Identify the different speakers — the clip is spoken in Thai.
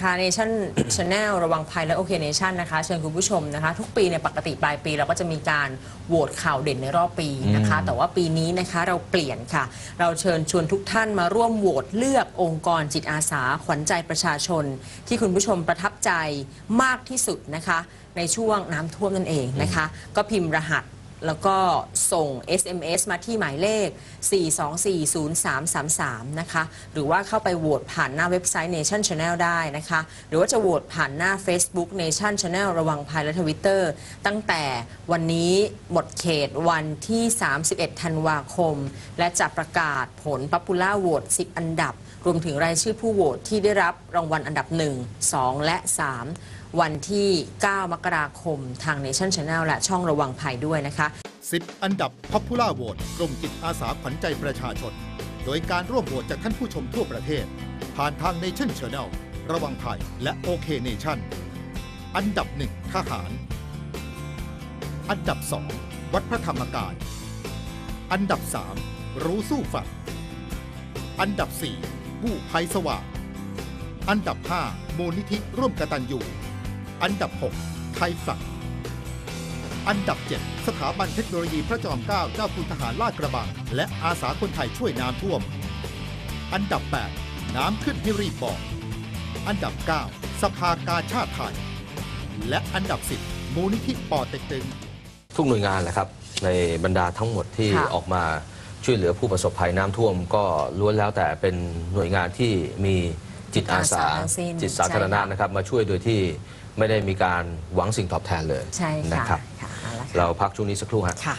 Speaker 1: นะคะ Nation Channel ระวังภัยและโอเคเนชั่นนะคะ เชิญคุณผู้ชมนะคะ ทุกปีในยปกติปลายปีเราก็จะมีการโหวตข่าวเด่นในรอบปีนะคะ แต่ว่าปีนี้นะคะเราเปลี่ยนค่ะ เราเชิญชวนทุกท่านมาร่วมโหวตเลือกองค์กรจิตอาสาขวัญใจประชาชน ที่คุณผู้ชมประทับใจมากที่สุดนะคะ ในช่วงน้ำท่วมนั่นเองนะคะ ก็พิมพ์รหัส แล้วก็ส่ง SMS มาที่หมายเลข 4240333 นะคะ หรือว่าเข้าไปโหวตผ่านหน้าเว็บไซต์ Nation Channel ได้นะคะ หรือว่าจะโหวตผ่านหน้า Facebook Nation Channel ระวังภัยและทวิตเตอร์ ตั้งแต่วันนี้หมดเขตวันที่ 31 ธันวาคม และจะประกาศผล Popular Vote 10 อันดับ รวมถึงรายชื่อผู้โหวตที่ได้รับรางวัลอันดับ 1 2 และ 3วันที่ 9 มกราคมทาง Nation Channel และช่องระวังภัยด้วยนะคะ
Speaker 2: 10 อันดับ Popular Vote กรมจิตอาสาขวัญใจประชาชน โดยการร่วมโหวตจากท่านผู้ชมทั่วประเทศ ผ่านทาง Nation Channel ระวังภัยและ OK Nation อันดับ1ทหาร อันดับ2วัดพระธรรมกาย อันดับ3รู้สู้ฝันอันดับ4กู้ภัยสว่างอันดับ5มูลนิธิร่วมกตัญญู อันดับ 6 ไทยฝักอันดับ 7 สถาบันเทคโนโลยีพระจอมเกล้าเจ้าคุณทหารลาดกระบัง และอาสาคนไทยช่วยน้ำท่วม อันดับ 8 น้ำขึ้นให้รีบบอก อันดับ 9 สภากาชาติไทย และอันดับ 10 มูลนิธิปอเต็กตึง
Speaker 3: ทุกหน่วยงานแหละครับ ในบรรดาทั้งหมดที่
Speaker 1: ค่ะ
Speaker 3: ออกมาช่วยเหลือผู้ประสบภัยน้ำท่วม ก็ล้วนแล้วแต่เป็นหน่วยงานที่มี จิตอาสา
Speaker 1: ทั้งสิ้น
Speaker 3: จิตสาธารณะ
Speaker 1: ใช่ค่ะ
Speaker 3: นะครับ มาช่วยโดยที่ไม่ได้มีการหวังสิ่งตอบแทนเลย
Speaker 1: ใช่
Speaker 3: นะ
Speaker 1: ค่ะ
Speaker 3: ครับ
Speaker 1: ค่ะเอาละค่ะ
Speaker 3: เราพักช่วงนี้สักครู่ฮะ
Speaker 1: ค่ะ